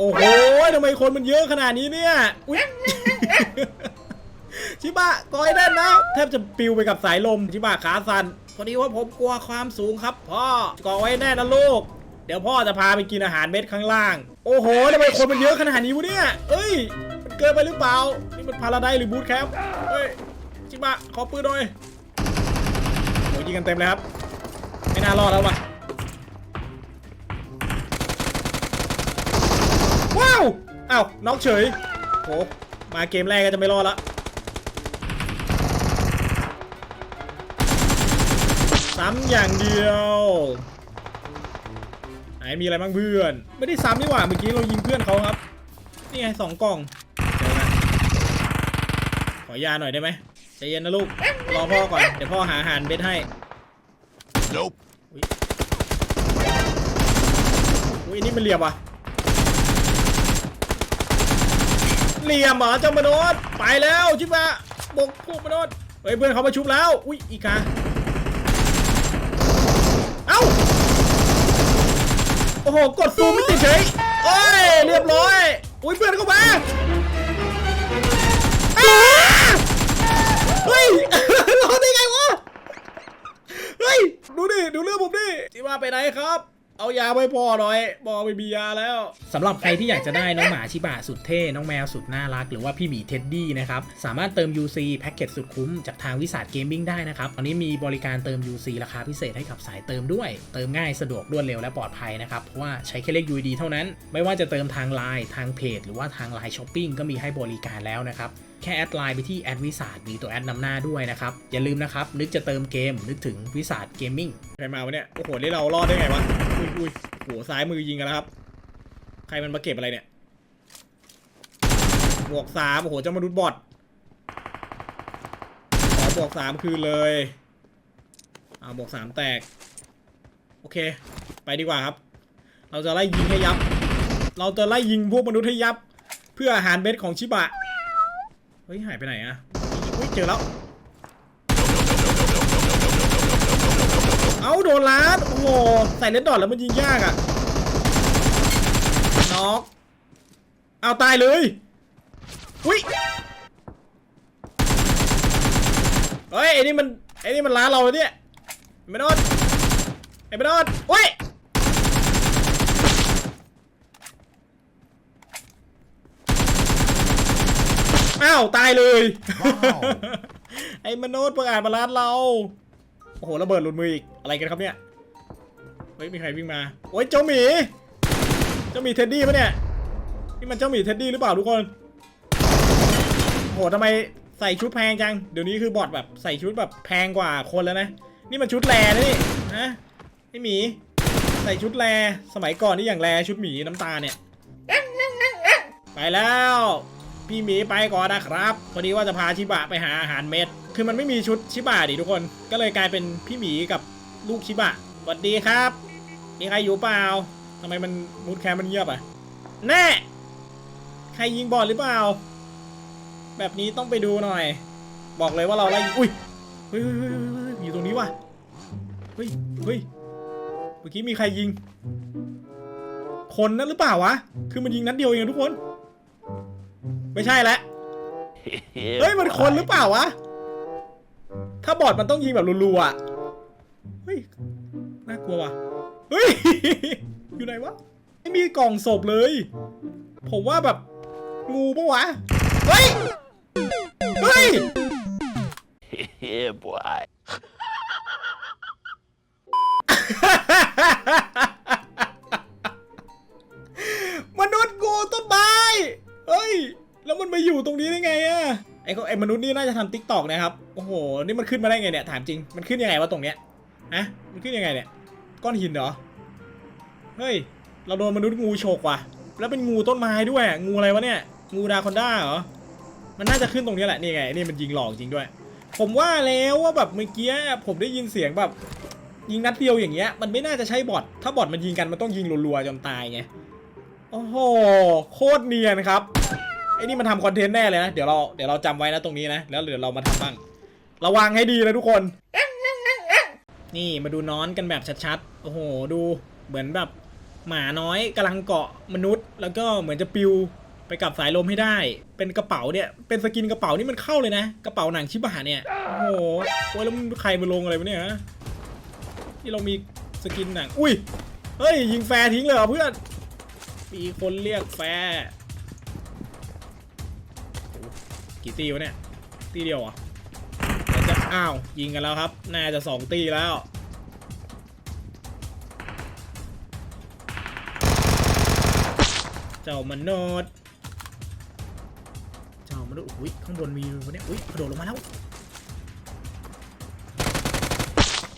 โอ้โหทำไมคนมันเยอะขนาดนี้เนี่ยอุ๊ยชิบะกอยแน่นนะแทบจะปิวไปกับสายลมชิบะขาสั่นพอดีว่าผมกลัวความสูงครับพ่อกอไว้แน่นะลูก เดี๋ยวพ่อจะพาไปกินอาหารเม็ดข้างล่าง โอ้โหทำไมคนมันเยอะขนาดนี้วะเนี่ยเอ้ยมันเกินไปหรือเปล่านี่มันพาราไดซ์หรือบูทแคมป์เฮ้ยชิบะขอปืนหน่อยโหยิงกันเต็มเลยครับไม่น่ารอดแล้วว่ะ อ้าวน็อกเฉยโหมาเกมแรกก็จะไม่รอดละซ้ำอย่างเดียวไหนมีอะไรบ้างเพื่อน ไม่ได้ซ้ำนี่หว่าเมื่อกี้เรายิงเพื่อนเขาครับ นี่ไงสองกล่องเดี๋ยวนะขอยาหน่อยได้ไหมใจเย็นนะลูก รอพ่อก่อน เดี๋ยวพ่อหาอาหารเบ็ดให้ Nope. อุ้ยนี่มันเหลี่ยมว่ะ เหลี่ยมเหรอเจ้ามนุษย์ไปแล้วชิบะบกพวกมนุษย์เฮ้ยเพื่อนเขามาชุบแล้ว อุ้ยอีกาเอ้าโอ้โหกดซูมไม่ติดเฉยโอ้ยเรียบร้อยอุ้ยเพื่อนเข้ามาเฮ้ยรอดได้ไงวะเฮ้ยดูดิดูเรื่องผมดิที่ว่าไปไหนครับ เอายาไปพอหน่อยบอกไม่มียาแล้วสำหรับใครที่อยากจะได้น้องหมาชิบะสุดเท่ น้องแมวสุดน่ารัก หรือว่าพี่หมีเท็ดดี้นะครับ สามารถเติม UC แพ็กเกจสุดคุ้มจากทางวิสาทเกมมิ่งได้นะครับ ตอนนี้มีบริการเติม UC ราคาพิเศษให้กับสายเติมด้วย เติมง่ายสะดวกรวดเร็วและปลอดภัยนะครับ เพราะว่าใช้แค่เลข UID เท่านั้น ไม่ว่าจะเติมทางไลน์ทางเพจหรือว่าทางไลน์ช้อปปิ้งก็มีให้บริการแล้วนะครับแค่แอดไลน์ไปที่แอดวิสาดมีตัวแอดนำหน้าด้วยนะครับ อย่าลืมนะครับ นึกจะเติมเกม นึกถึงวิสาดเกมมิ่งใครมาวะเนี่ย โอ้โห นี่เรารอดได้ไงวะ อุ้ยอุ้ยโหซ้ายมือยิงกันแล้วครับ ใครมันมาเก็บอะไรเนี่ยบวกสามโอ้โหเจ้ามนุษย์บอทขอบวกสามคืนเลยอ่าบวกสามแตก โอเค ไปดีกว่าครับ เราจะไล่ยิงให้ยับ เราจะไล่ยิงพวกมนุษย์ให้ยับ เพื่ออาหารเม็ดของชิบะ เฮ้ย หายไปไหนอะอุ้ยเจอแล้ว เอาโดนล้านโอ้โหใส่เลนดอทแล้วมันยิงยากอะน็อกเอาตายเลยอุ้ยเฮ้ยไอ้นี่มันไอ้นี่มันล้านเราเลยเนี่ยไม่โดนไอ้ไม่โดนโอ้ยอ้าวตายเลยว้าวไอ้มโนดเปิดอ่านมาร้านเรา โอ้โหระเบิดหลุดมืออีกอะไรกันครับเนี่ยเฮ้ยมีใครวิ่งมาโอ้ยเจ้าหมีเจ้าหมีเท็ดดี้ปะเนี่ยนี่มันเจ้าหมีเท็ดดี้หรือเปล่าทุกคนโอ้โหทำไมใส่ชุดแพงจังเดี๋ยวนี้คือบอทแบบใส่ชุดแบบแพงกว่าคนแล้วนะนี่มันชุดแรนะนี่นะไอหมีใส่ชุดแรสมัยก่อนนี่อย่างแรชุดหมีน้ำตาเนี่ยไปแล้ว พี่หมีไปก่อนนะครับพอดีว่าจะพาชิบะไปหาอาหารเม็ด คือมันไม่มีชุดชิบะดิทุกคน ก็เลยกลายเป็นพี่หมีกับลูกชิบะสวัสดีครับ มีใครอยู่เปล่าทำไมมันมูดแคมมันเงียบอะ แน่ ใครยิงบอลหรือเปล่า แบบนี้ต้องไปดูหน่อย บอกเลยว่าเราไล่อุ้ย เฮ้ยเฮ้ยเฮ้ยเฮ้ยอยู่ตรงนี้ว่ะ เฮ้ย เฮ้ย เมื่อกี้มีใครยิง คนนั่นหรือเปล่าวะ คือมันยิงนัดเดียวเองทุกคน ไม่ใช่แล้วเฮ้ยมันคนหรือเปล่าวะ ถ้าบอดมันต้องยิงแบบรัวๆอะ เฮ้ย น่ากลัวว่ะ เฮ้ย อยู่ไหนวะ ไม่มีกล่องศพเลย ผมว่าแบบงูปะวะ เฮ้ย เฮ้ย yeah, boy. ม อะไอ้ไอ้มนุษย์นี่น่าจะทำติ๊กตอกนะครับ โอ้โห นี่มันขึ้นมาได้ไงเนี่ย ถามจริง มันขึ้นยังไงวะตรงเนี้ยอะมันขึ้นยังไงเนี่ย ก้อนหินเหรอ เฮ้ย เราโดนมนุษย์งูโฉกว่ะ แล้วเป็นงูต้นไม้ด้วย งูอะไรวะเนี่ย งูดาคอนด้าเหรอ มันน่าจะขึ้นตรงนี้แหละ นี่ไง นี่มันยิงหลอกจริงด้วย ผมว่าแล้วว่าแบบเมื่อกี้ผมได้ยินเสียงแบบยิงนัดเดียวอย่างเงี้ย มันไม่น่าจะใช่บอท ถ้าบอทมันยิงกันมันต้องยิงรัวๆจนตายไง โอ้โห โคตรเนียนครับ อ้นี่มันทำคอนเทนต์แน่เลยนะเดี๋ยวเราเดี๋ยวเราจำไว้นะตรงนี้นะแล้วเดี๋ยวเรามาทำบ้างระวังให้ดีนะทุกคน นี่มาดูน้อนกันแบบชัดๆโอ้โหดูเหมือนแบบหมาน้อยกำลังเกาะมนุษย์ แล้วก็เหมือนจะปิวไปกับสายลมให้ได้ เป็นกระเป๋าเนี่ย เป็นสกินกระเป๋านี่มันเข้าเลยนะ กระเป๋าหนังชิบะเนี่ย โอ้โหโอ้ยแล้วมันใครมาลงอะไรวะเนี่ยฮะที่เรามีสกินหนัง อุ้ย เฮ้ย ยิงแฟร์ทิ้งเลยเหรอเพื่อน มีคนเรียกแฟร์ กี่ตีวะเนี่ย ตีเดียวเหรอเดี๋ยวจะอ้าว ยิงกันแล้วครับ น่าจะสองตีแล้ว เจ้ามนุษย์เจ้ามนุษย์อุ้ยข้างบนมีวะเนี่ยอุ้ยกระโดดลงมาแล้ว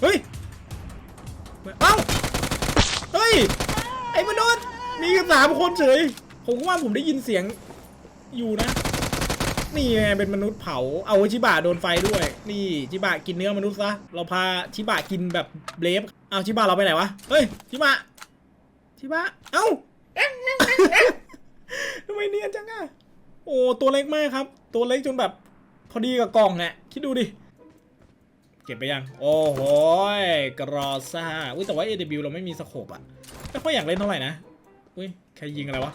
เฮ้ย เอ้า เฮ้ย ไอ้มนุษย์ มีกันสามคนเฉย ผมก็ว่าผมได้ยินเสียงอยู่นะ นี่ไงเป็นมนุษย์เผา เอาชิบะโดนไฟด้วย นี่ชิบะกินเนื้อมนุษย์ซะ เราพาชิบะกินแบบเบลฟเอาชิบะเราไปไหนวะ เฮ้ยชิบะชิบะ เอ้าทำไมเนียนจังอะโอ้ตัวเล็กมากครับ ตัวเล็กจนแบบพอดีกับกล่องเนี่ยคิดดูดิ เก็บไปยัง โอ้โหกรอซ่า อุ้ยแต่ว่า AW เราไม่มีสโคปอะไม่ค่อยอยากเล่นเท่าไหร่นะ อุ้ยใครยิงอะไรวะ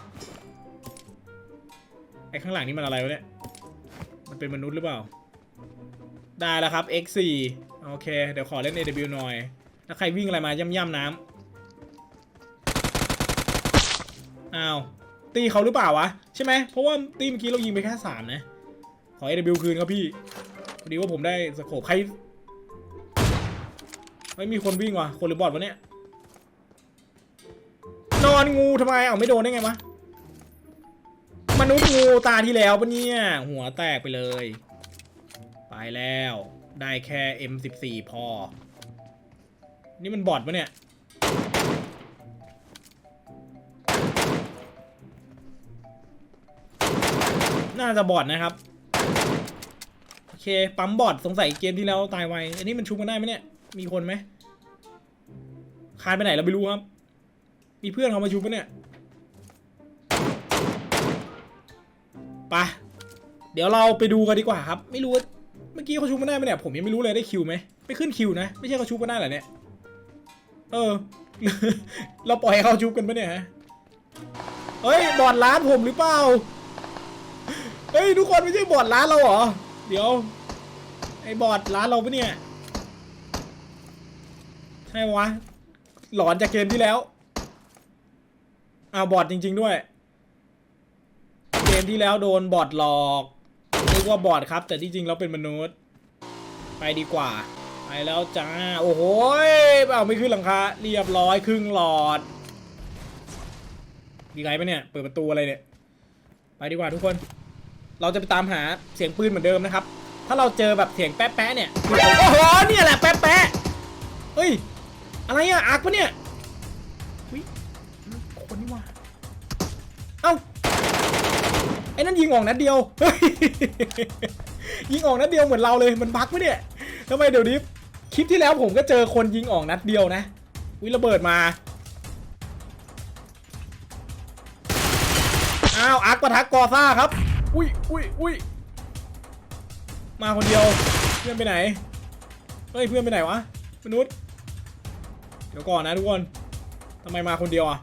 ไอข้างหลังนี่มันอะไรวะเนี่ย มันเป็นมนุษย์หรือเปล่า ได้แล้วครับ X4 โอเค เดี๋ยวขอเล่น AW หน่อย แล้วใครวิ่งอะไรมาย่ำๆน้ำอ้าว ตีเขาหรือเปล่าวะ ใช่ไหม เพราะว่าตีเมื่อกี้เรายิงไปแค่สามนะ ขอ AW คืนครับพี่ พอดีว่าผมได้สโคใครไม่มีคนวิ่งว่ะ คนหรือบอทวะเนี่ย นอนงูทำไม เอาไม่โดนได้ไงวะ มนุษย์งูตาที่แล้วปะเนี่ย หัวแตกไปเลย ไปแล้ว ได้แค่ M14 พอ นี่มันบอทปะเนี่ย น่าจะบอทนะครับ โอเค ปั๊มบอทสงสัยเกมที่แล้วตายไว อันนี้มันชุบกันได้ไหมเนี่ย มีคนไหมคานไปไหนเราไม่รู้ครับ มีเพื่อนเขามาชุบปะเนี่ย ปะเดี๋ยวเราไปดูกันดีกว่าครับ ไม่รู้ว่าเมื่อกี้เขาชุบกันได้ไหมเนี่ยผมยังไม่รู้เลยได้คิวไหมไม่ขึ้นคิวนะ ไม่ใช่เขาชุบกันได้เหรอเนี่ยเออ เราปล่อยให้เขาชุบกันปะเนี่ยฮะเฮ้ยบอดร้านผมหรือเปล่าเฮ้ยทุกคนไม่ใช่บอดร้านเราเหรอเดี๋ยวไอ้บอดร้านเราปะเนี่ยใช่วะหลอนจากเกมที่แล้วอ้าวบอดจริง ๆ ด้วย มที่แล้วโดนบอดหลอกนึกว่าบอดครับ แต่ที่จริงเราเป็นมนุษย์ ไปดีกว่า ไปแล้วจ้า โอ้โหเอาไม่ขึ้นหลังคาเรียบร้อยครึ่งหลอด มีใครปะเนี่ย เปิดประตูอะไรเนี่ย ไปดีกว่าทุกคน เราจะไปตามหาเสียงปืนเหมือนเดิมนะครับ ถ้าเราเจอแบบเสียงแป๊ะๆเนี่ย โอ้โห เนี่ยแหละแป๊ะๆเฮ้ย อะไรอะอาร์คปะเนี่ย อ้นั่นยิงออกนัดเดียว ยิงออกนัดเดียวเหมือนเราเลยมันบั๊กปะเนี่ยทำไมเดี๋ยวนี้คลิปที่แล้วผมก็เจอคนยิงออกนัดเดียวนะวิระเบิดมาอ้าวอาร์คปะทะกอซ่าครับ อุ้ยอุ้ยอุ้ยมาคนเดียวเพื่อนไปไหนเฮ้ยเพื่อนไปไหนวะมนุษย์เดี๋ยวก่อนนะทุกคนทำไมมาคนเดียวอะ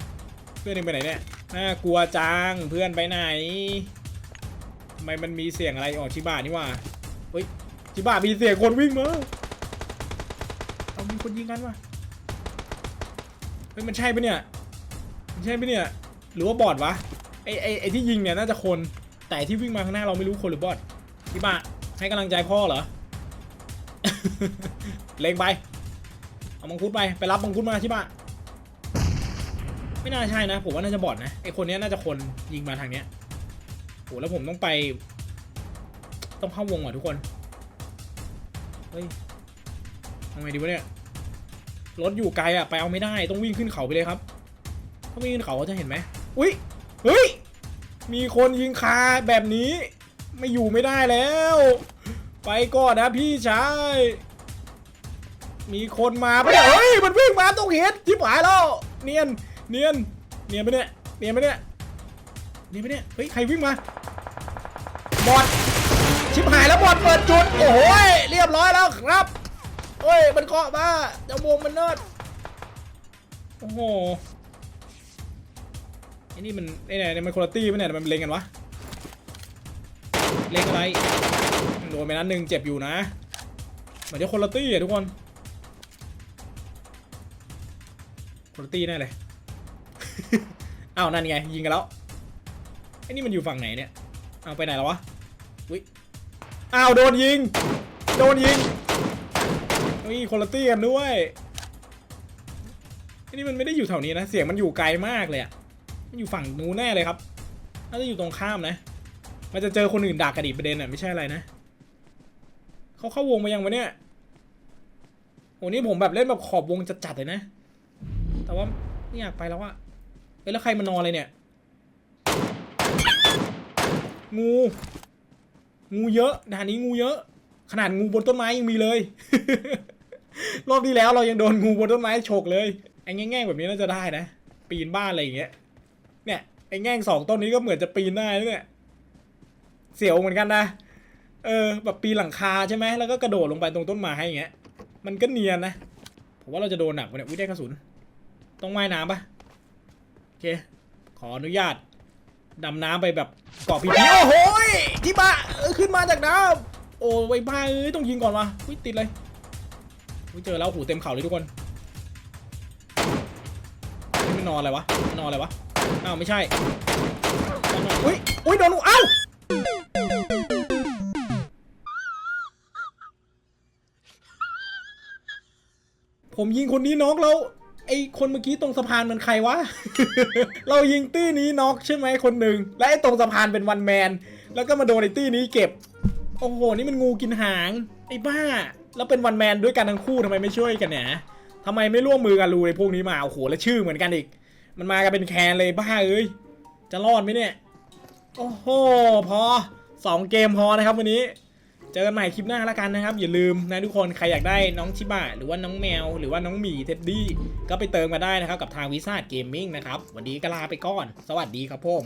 เพื่อนเองไปไหนเนี่ยน่ากลัวจังเพื่อนไปไหน ไมมันมีเสียงอะไรออกชิบะนี่ว่าเฮ้ยชิบะมีเสียงคนวิ่งมาเอามีคนยิงกันวะเฮ้ยมันใช่ปะเนี่ยมันใช่ปะเนี่ยหรือว่าบอดวะไอไอไอที่ยิงเนี่ยน่าจะคนแต่ที่วิ่งมาข้างหน้าเราไม่รู้คนหรือบอดชิบะให้กำลังใจพ่อเหรอเลงไปเอามังคุดไปไปรับมังคุดมาชิบะไม่น่าใช่นะผมว่าน่าจะบอดนะไอคนนี้น่าจะคนยิงมาทางเนี้ย โหแล้วผมต้องไป ต้องเข้าวงว่ะทุกคน เฮ้ยทำไงดีวะเนี่ย รถอยู่ไกลอะไปเอาไม่ได้ ต้องวิ่งขึ้นเขาไปเลยครับ ถ้าวิ่งขึ้นเขาเขาจะเห็นไหมอุ้ย เฮ้ย มีคนยิงคาแบบนี้ ไม่อยู่ไม่ได้แล้ว ไปก่อนนะพี่ชาย มีคนมาปะเนี่ยเฮ้ย มันวิ่งมาต้องเห็นทิบหายแล้ว เนียน เนียน เนียนไปเนี่ย เนียนไปเนี่ย เนีไปะเนี่ย เฮ้ย ใครวิ่งมา บอดชิบหายแล้วบอดเปิดจุด โอ้โหเรียบร้อยแล้วครับเฮ้ย มันเกาะมาเจ้าวงมันเนิร์ดโอ้โหไอ้นี่มันไอ้เนี่ยมันคุณภาพปะเนี่ย มันเล็งกันวะ เล็งอะไร โดนไปนัดหนึ่งเจ็บอยู่นะ เหมือนจะคนละตี้อะทุกคนคนละตี้แน่เลย อ้าว นั่นไง ยิงกันแล้ว ไอ้นี่มันอยู่ฝั่งไหนเนี่ย เอาไปไหนแล้ววะ อุ้ย อ้าวโดนยิง โดนยิงนี่คนละตี้กันด้วยไอ้นี่มันไม่ได้อยู่แถวนี้นะ เสียงมันอยู่ไกลมากเลยอะมันอยู่ฝั่งนู้นแน่เลยครับน่าจะอยู่ตรงข้ามนะ มันจะเจอคนอื่นด่ากระดิบประเด็นอะไม่ใช่อะไรนะ เขาเข้าวงมายังวะเนี่ยโอ้นี่ผมแบบเล่นแบบขอบวงจัดๆเลยนะ แต่ว่าไม่อยากไปแล้วอะเอ้ยแล้วใครมานอนเลยเนี่ย งู งูเยอะด่านนี้งูเยอะ ขนาดงูบนต้นไม้ยังมีเลย รอบที่แล้วเรายังโดนงูบนต้นไม้ฉกเลยไอ้แง่งๆแบบนี้น่าจะได้นะ ปีนบ้านอะไรอย่างเงี้ย เนี่ยไอ้แง่งสองต้นนี้ก็เหมือนจะปีนได้เนี่ยเสียวเหมือนกันนะ เออ แบบปีนหลังคาใช่ไหมแล้วก็กระโดดลงไปตรงต้นไม้อย่างเงี้ย มันก็เนียนนะ ผมว่าเราจะโดนหนักกวะเนี่ยวิได้กระสุน ต้องว่ายน้ำปะโอเค ขออนุญาต ดำน้ำไปแบบเกาะพีพีโอ้โหที่บ้าขึ้นมาจากน้ำโอ้ไว้บ้าเอ้ยต้องยิงก่อนวะอุ้ยติดเลยอุ้ยเจอแล้วหูเต็มเข่าเลยทุกคนนี่นอนอะไรวะนอนอะไรวะอ้าวไม่ใช่อุ้ยอุ้ยโดนอ้าผมยิงคนนี้น็อกแล้ว ไอคนเมื่อกี้ตรงสะพานมันใครวะ เรายิงตี้นี้น็อกใช่ไหมคนหนึ่งและไอตรงสะพานเป็นวันแมน แล้วก็มาโดนไอตี้นี้เก็บ โอ้โห นี่มันงูกินหาง ไอ้บ้า แล้วเป็นวันแมนด้วยกันทั้งคู่ทำไมไม่ช่วยกันเนี่ยทำไมไม่ร่วมมือกันรูไอพวกนี้มา โอ้โห แล้วชื่อเหมือนกันอีก มันมากันเป็นแคนเลยบ้าเอ้ย จะรอดไหมเนี่ย โอ้โห พอสองเกมพอนะครับวันนี้ เจอกันใหม่คลิปหน้าแล้วกันนะครับ อย่าลืมนะทุกคนใครอยากได้น้องชิบะหรือว่าน้องแมว หรือว่าน้องหมีเท็ดดี้ก็ไปเติมมาได้นะครับกับทางวิซ่าเกมมิ่งนะครับวันนี้ก็ลาไปก่อน สวัสดีครับผม